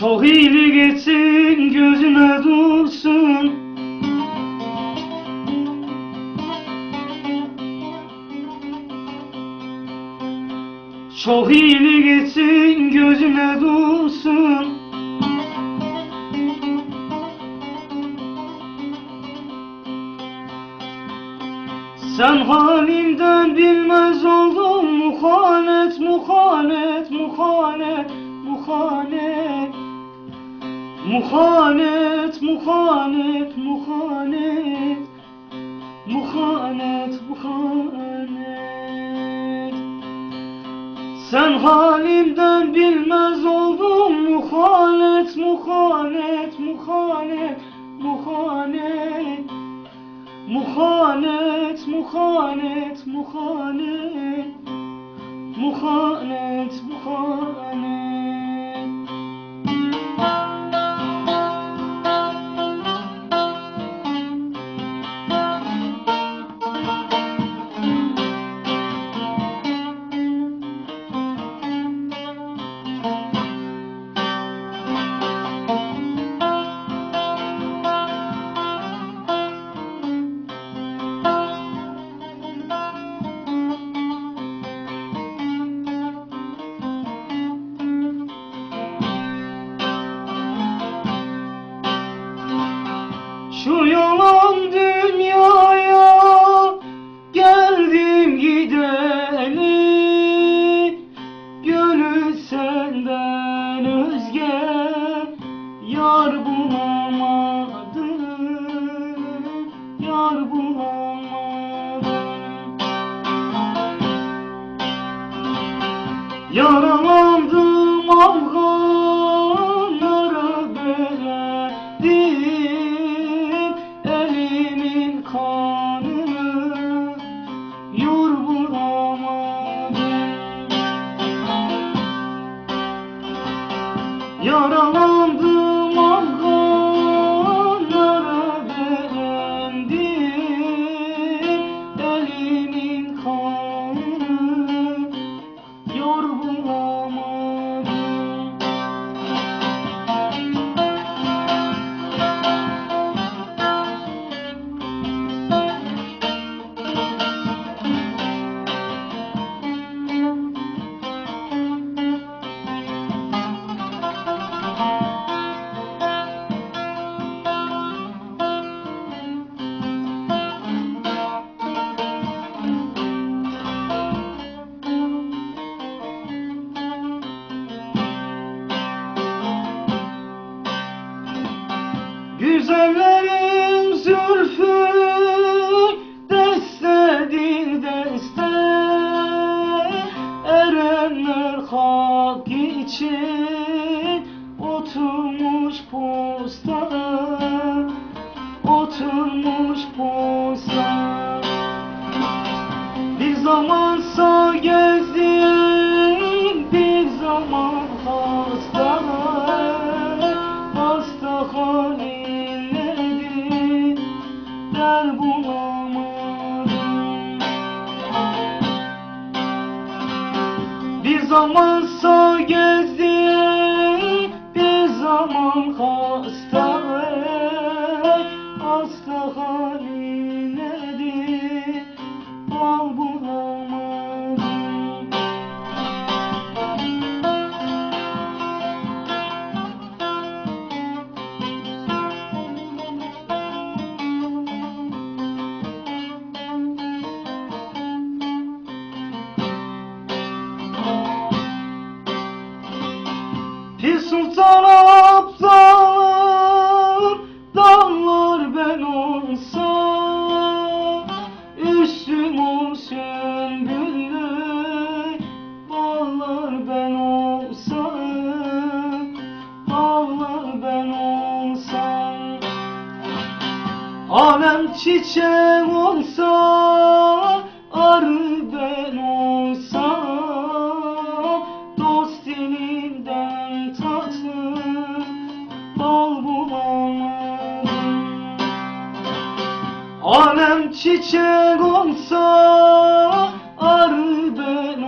Çok iyilik etsin gözüne dursun. Çok iyilik etsin gözüne dursun. Sen halimden bilmez oldun muhanet, muhanet, muhanet, muhanet Muhanet, muhanet, muhanet. Muhanet, muhanet. Sen halimden bilmez oldun. Muhanet, muhanet, muhanet, muhanet. Muhanet, muhanet, muhanet Yaralandım afganlara beğendim Elimin kanını yorulamadım Yaralandım Güzellerin zülfü deste dil deste. Erenler hak için oturmuş posta Oturmuş posta. Bir zaman sağ gezdim der bulamadım Bir zaman sağ gezdim bir zaman Hasta Abdal Dağlar ben olsam. Üstüm olsun güllü Bağlar ben olsam. Bağlar ben olsam. Alem çiçek olsa Arı Alem çiçek olsa ben